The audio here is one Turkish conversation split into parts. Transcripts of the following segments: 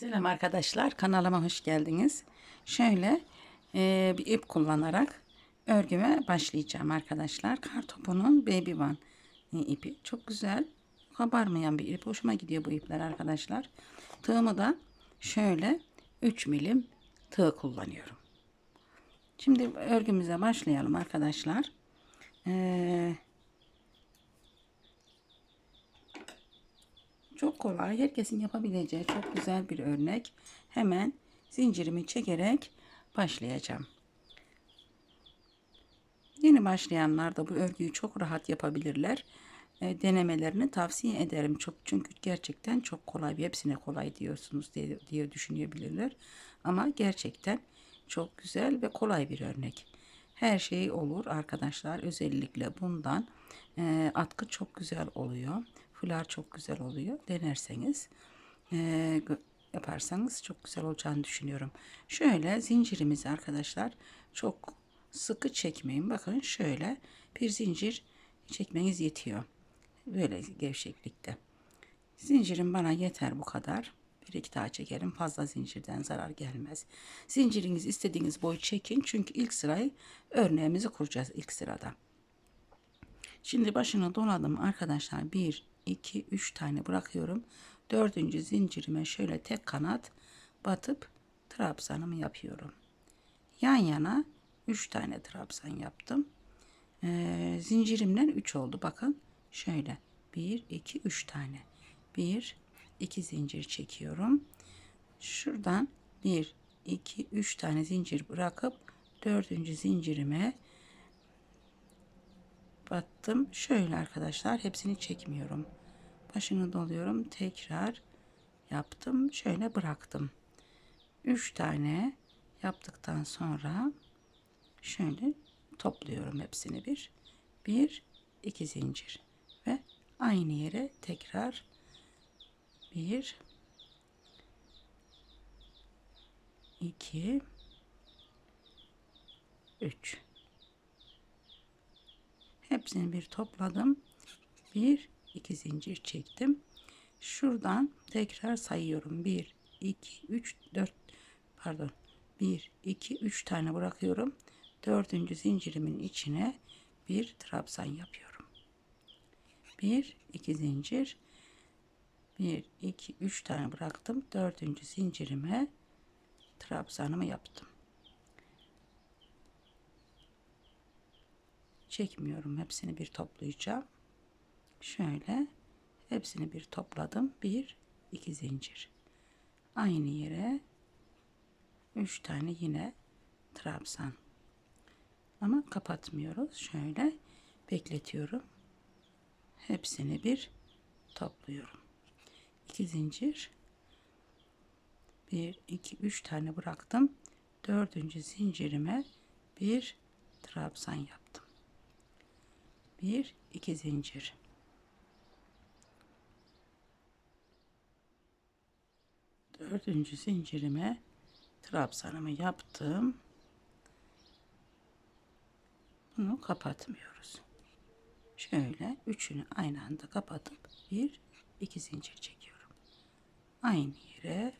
Selam arkadaşlar kanalıma hoş geldiniz. Şöyle e, bir ip kullanarak örgüme başlayacağım arkadaşlar. Kartopunun Baby One e, ipi. Çok güzel kabarmayan bir ip. Hoşuma gidiyor bu ipler arkadaşlar. Tığımı da şöyle 3 milim tığ kullanıyorum. Şimdi örgümüze başlayalım arkadaşlar. Eee Çok kolay, herkesin yapabileceği çok güzel bir örnek. Hemen zincirimi çekerek başlayacağım. Yeni başlayanlar da bu örgüyü çok rahat yapabilirler. E, denemelerini tavsiye ederim. Çok çünkü gerçekten çok kolay. Hepsine kolay diyorsunuz diye, diye düşünebilirler. Ama gerçekten çok güzel ve kolay bir örnek. Her şey olur arkadaşlar. Özellikle bundan e, atkı çok güzel oluyor. Fular çok güzel oluyor. Denerseniz e, yaparsanız çok güzel olacağını düşünüyorum. Şöyle zincirimizi arkadaşlar çok sıkı çekmeyin. Bakın şöyle bir zincir çekmeniz yetiyor. Böyle gevşeklikte. Zincirim bana yeter bu kadar. Bir iki daha çekelim. Fazla zincirden zarar gelmez. Zinciriniz istediğiniz boyu çekin. Çünkü ilk sırayı örneğimizi kuracağız ilk sırada. Şimdi başını doladım arkadaşlar. 1, 2, 3 tane bırakıyorum. Dördüncü zincirime şöyle tek kanat batıp trabzanımı yapıyorum. Yan yana 3 tane trabzan yaptım. Ee, zincirimden 3 oldu. Bakın şöyle 1, 2, 3 tane. 1, 2 zincir çekiyorum. Şuradan 1, 2, 3 tane zincir bırakıp dördüncü zincirime battım. Şöyle arkadaşlar hepsini çekmiyorum. Başını doluyorum. Tekrar yaptım. Şöyle bıraktım. 3 tane yaptıktan sonra şöyle topluyorum hepsini bir. Bir, iki zincir ve aynı yere tekrar bir, iki, üç. Hepsini bir topladım. Bir, iki zincir çektim. Şuradan tekrar sayıyorum. Bir, iki, üç, dört. Pardon. Bir, iki, üç tane bırakıyorum. Dördüncü zincirimin içine bir trabzan yapıyorum. Bir, iki zincir. Bir, iki, üç tane bıraktım. Dördüncü zincirime trabzanımı yaptım. Çekmiyorum. Hepsini bir toplayacağım. Şöyle hepsini bir topladım. Bir, iki zincir. Aynı yere üç tane yine trabzan. Ama kapatmıyoruz. Şöyle bekletiyorum. Hepsini bir topluyorum. İki zincir. Bir, iki, üç tane bıraktım. Dördüncü zincirime bir trabzan yaptım bir iki zincir. Dördüncü zincirime trabzanımı yaptım. Bunu kapatmıyoruz. Şöyle üçünü aynı anda kapatıp bir iki zincir çekiyorum. Aynı yere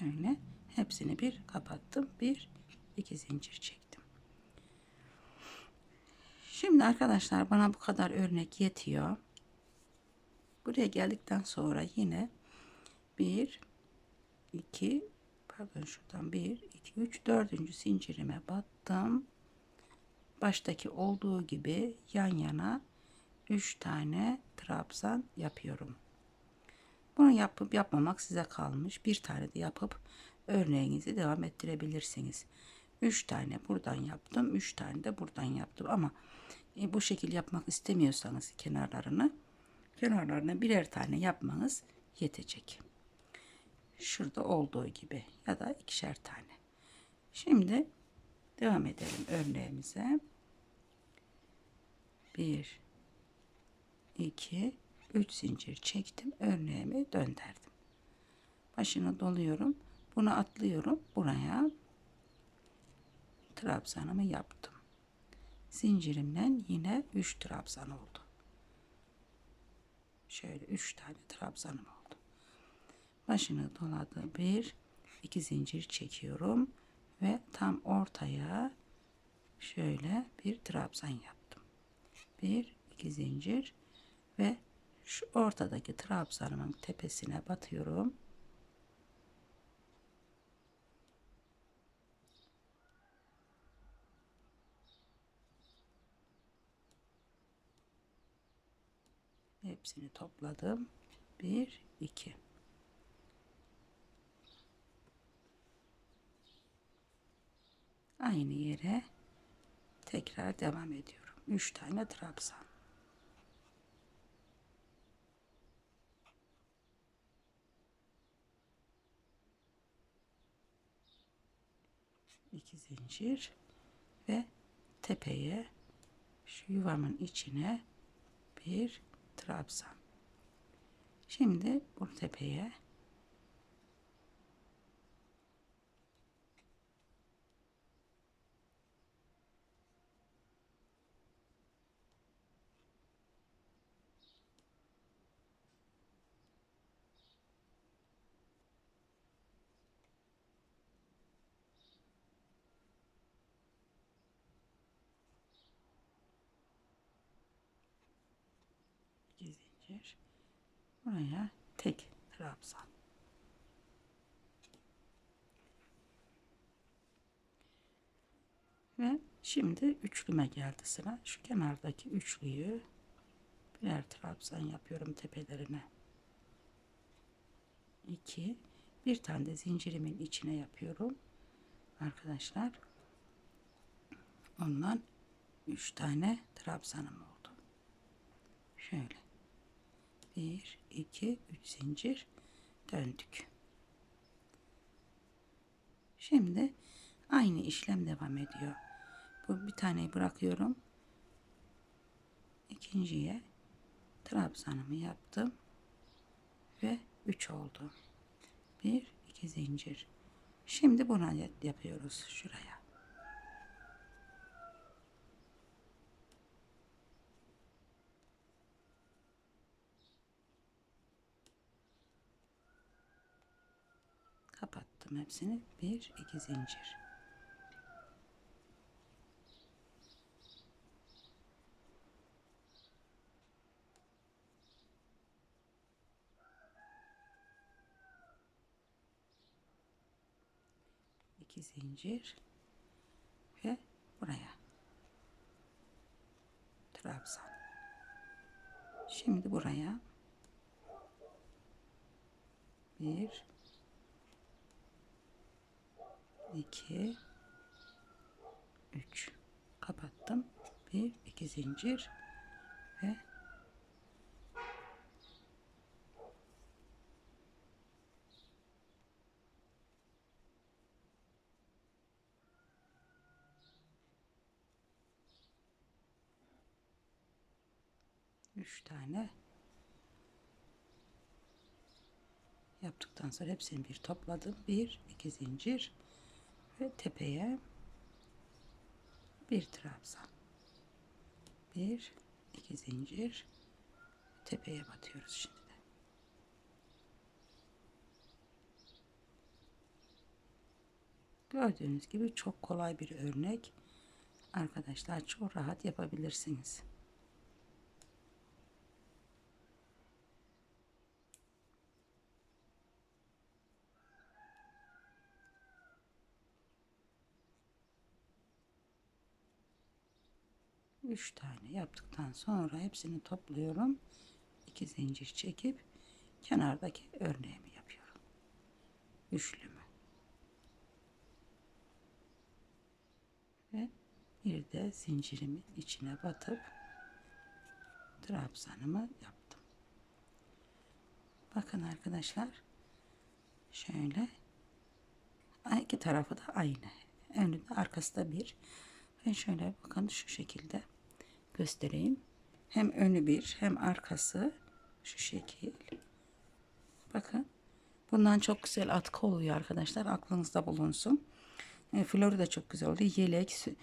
Şöyle hepsini bir kapattım. Bir iki zincir çektim. Şimdi arkadaşlar bana bu kadar örnek yetiyor. Buraya geldikten sonra yine bir iki pardon şuradan bir iki üç dördüncü zincirime battım. Baştaki olduğu gibi yan yana üç tane trabzan yapıyorum. Bunu yapıp yapmamak size kalmış. Bir tane de yapıp örneğinizi devam ettirebilirsiniz. 3 tane buradan yaptım. 3 tane de buradan yaptım. Ama e, bu şekil yapmak istemiyorsanız kenarlarını kenarlarına birer tane yapmanız yetecek. Şurada olduğu gibi ya da ikişer tane. Şimdi devam edelim örneğimize. 1 2 3 zincir çektim örneğimi döndürdüm başını doluyorum bunu atlıyorum buraya trabzanımı yaptım. Zincirimden yine 3 trabzan oldu. Şöyle 3 tane trabzanım oldu. Başını doladı. Bir, iki zincir çekiyorum ve tam ortaya şöyle bir trabzan yaptım. Bir, iki zincir ve şu ortadaki trabzanımın tepesine batıyorum. Hepsini topladım. Bir, iki. Aynı yere tekrar devam ediyorum. Üç tane trabzan. İki zincir ve tepeye şu yuvamın içine bir trabzan. Şimdi bu tepeye iki zincir buraya tek trabzan ve şimdi üçlüme geldi sıra. Şu kenardaki üçlüyü birer trabzan yapıyorum tepelerine. 2 bir tane de zincirimin içine yapıyorum. Arkadaşlar ondan 3 tane trabzanım oldu. Şöyle 1 2 3 zincir döndük. Şimdi aynı işlem devam ediyor. Bu bir taneyi bırakıyorum. İkinciye trabzanımı yaptım ve 3 oldu. 1 2 zincir. Şimdi buna yapıyoruz şuraya kapattım hepsini. Bir iki zincir. İki zincir. Ve buraya. Trabzan şimdi buraya. Bir 2 3 kapattım. 1 2 zincir ve üç tane yaptıktan sonra hepsini bir topladım. Bir, iki zincir ve tepeye bir trabzan bir iki zincir tepeye batıyoruz şimdi de. Gördüğünüz gibi çok kolay bir örnek. Arkadaşlar çok rahat yapabilirsiniz üç tane yaptıktan sonra hepsini topluyorum. iki zincir çekip kenardaki örneğimi yapıyorum. Üçlümü. Ve bir de zincirimin içine batıp trabzanımı yaptım. Bakın arkadaşlar şöyle iki tarafı da aynı. Önü de arkası da bir. Ben şöyle bakın şu şekilde göstereyim. Hem önü bir hem arkası şu şekil. Bakın. Bundan çok güzel atkı oluyor arkadaşlar. Aklınızda bulunsun. E, floru da çok güzel oldu. Yelek, sü-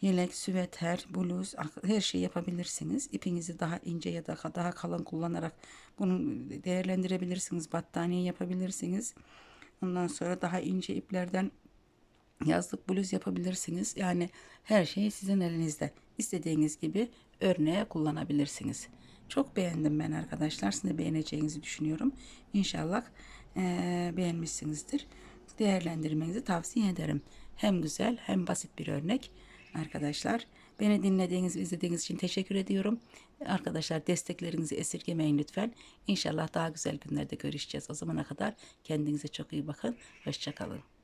Yelek, süveter, bluz, ak- her şeyi yapabilirsiniz. İpinizi daha ince ya da daha kalın kullanarak bunu değerlendirebilirsiniz. Battaniye yapabilirsiniz. Ondan sonra daha ince iplerden yazlık bluz yapabilirsiniz. Yani her şey sizin elinizde. İstediğiniz gibi örneğe kullanabilirsiniz. Çok beğendim ben arkadaşlar. Sizin de beğeneceğinizi düşünüyorum. İnşallah eee, beğenmişsinizdir. Değerlendirmenizi tavsiye ederim. Hem güzel hem basit bir örnek. Arkadaşlar beni dinlediğiniz ve izlediğiniz için teşekkür ediyorum. Arkadaşlar desteklerinizi esirgemeyin lütfen. İnşallah daha güzel günlerde görüşeceğiz. O zamana kadar kendinize çok iyi bakın. Hoşçakalın.